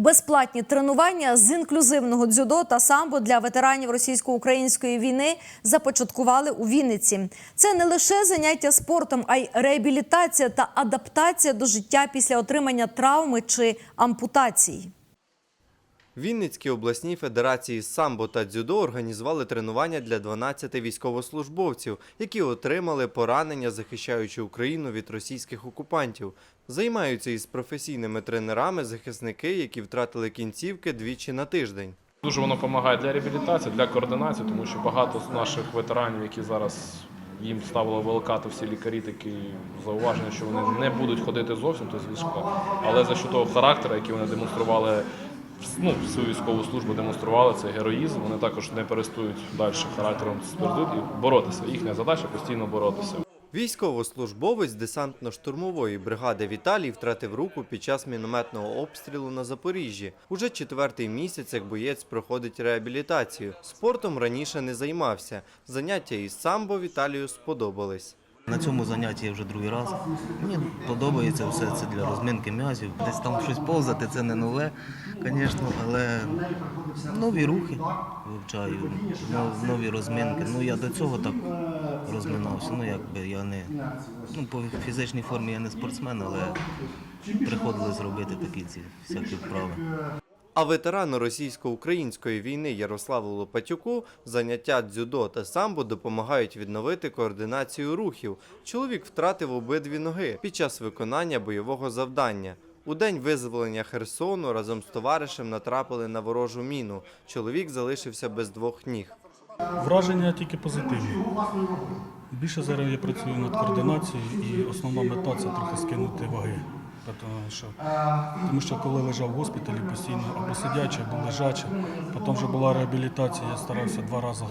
Безплатні тренування з інклюзивного дзюдо та самбо для ветеранів російсько-української війни започаткували у Вінниці. Це не лише заняття спортом, а й реабілітація та адаптація до життя після отримання травми чи ампутацій. Вінницькі обласні федерації самбо та дзюдо організували тренування для 12 військовослужбовців, які отримали поранення, захищаючи Україну від російських окупантів. Займаються із професійними тренерами захисники, які втратили кінцівки двічі на тиждень. Дуже воно допомагає для реабілітації, для координації, тому що багато з наших ветеранів, які зараз їм ставили великато всі лікарі, такі зауваження, що вони не будуть ходити зовсім то з війська, але за що того характеру, який вони демонстрували. Ну, свою військову службу демонстрували це героїзм. Вони також не перестають далі характером ствердити і боротися. Їхня задача постійно боротися. Військовослужбовець десантно-штурмової бригади Віталій втратив руку під час мінометного обстрілу на Запоріжжі. Уже четвертий місяць, як боєць проходить реабілітацію. Спортом раніше не займався. Заняття із самбо Віталію сподобались. На цьому занятті я вже другий раз. Мені подобається все це для розминки м'язів. Десь там щось повзати, це не нове, звісно, але нові рухи вивчаю, нові розминки. Ну я до цього так розминався. Ну якби я не ну, по фізичній формі я не спортсмен, але приходилось зробити такі ці всякі вправи. А ветерану російсько-української війни Ярославу Лопатюку заняття дзюдо та самбо допомагають відновити координацію рухів. Чоловік втратив обидві ноги під час виконання бойового завдання. У день визволення Херсону разом з товаришем натрапили на ворожу міну. Чоловік залишився без двох ніг. Враження тільки позитивні. Більше зараз я працюю над координацією і основна мета це трохи скинути ваги. Тому що, тому що коли лежав в госпіталі постійно або сидячи, або лежачи, потім вже була реабілітація, я старався два рази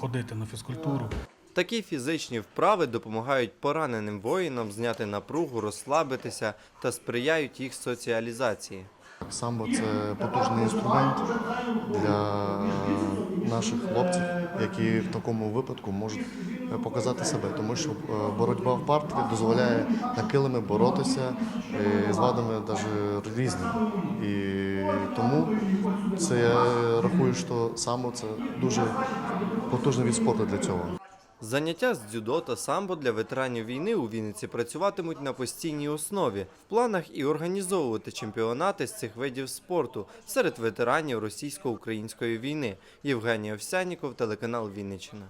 ходити на фізкультуру. Такі фізичні вправи допомагають пораненим воїнам зняти напругу, розслабитися та сприяють їх соціалізації. Самбо це потужний інструмент для наших хлопців, які в такому випадку можуть е, показати себе, тому що е, боротьба в парті дозволяє накилими боротися е, з вадами навіть різними. І тому це я рахую, що саме це дуже потужний від спорту для цього. Заняття з дзюдо та самбо для ветеранів війни у Вінниці працюватимуть на постійній основі. В планах і організовувати чемпіонати з цих видів спорту серед ветеранів російсько-української війни. Євгеній Овсяніков, телеканал Вінниччина.